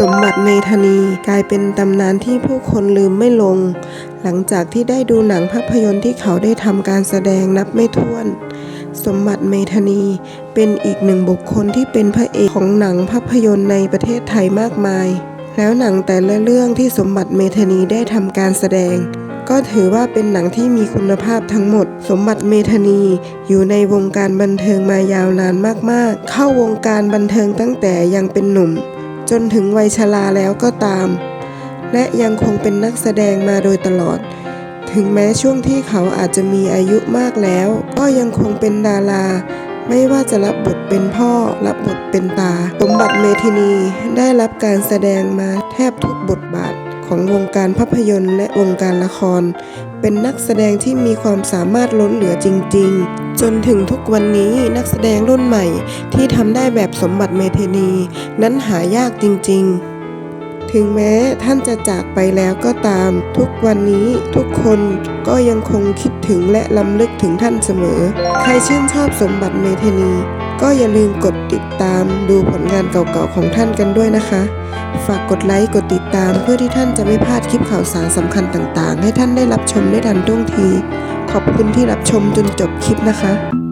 สมบัติเมธานีกลายเป็นตำนานที่ผู้คนลืมไม่ลง หลังจากที่ได้ดูหนังภาพยนตร์ที่เขาได้ทำการแสดงนับไม่ถ้วน สมบัติเมธานีเป็นอีกหนึ่งบุคคลที่เป็นพระเอกของหนังภาพยนตร์ในประเทศไทยมากมาย แล้วหนังแต่ละเรื่องที่สมบัติเมธานีได้ทำการแสดง ก็ถือว่าเป็นหนังที่มีคุณภาพทั้งหมด สมบัติเมธานีอยู่ในวงการบันเทิงมายาวนานมากๆ เข้าวงการบันเทิงตั้งแต่ยังเป็นหนุ่ม จนถึงวัยชราแล้วก็ตาม และยังคงเป็นนักแสดงมาโดยตลอด ถึงแม้ช่วงที่เขาอาจจะมีอายุมากแล้ว ก็ยังคงเป็นดารา ไม่ว่าจะรับบทเป็นพ่อ รับบทเป็นตา สมบัติเมธินีได้รับการแสดงมาแทบทุกบทบาทของวงการภาพยนตร์และวงการละคร เป็นนักแสดงที่มีความสามารถล้นเหลือจริง ๆ จนถึงทุกวันนี้นักแสดงรุ่นใหม่ที่ทำได้แบบสมบัติเมธินี นั้นหายากจริง ๆถึงแม้ท่านจะจากไปแล้วก็ตาม ทุกวันนี้ทุกคนก็ยังคงคิดถึงและลำลึกถึงท่านเสมอ ใครชื่นชอบสมบัติเมธานี ก็อย่าลืมกดติดตามดูผลงานเก่าๆของท่านกันด้วยนะคะ ฝากกดไลค์กดติดตามเพื่อที่ท่านจะไม่พลาดคลิปข่าวสารสำคัญต่างๆ ให้ท่านได้รับชมได้ทันท่วงที ขอบคุณที่รับชมจนจบคลิปนะคะ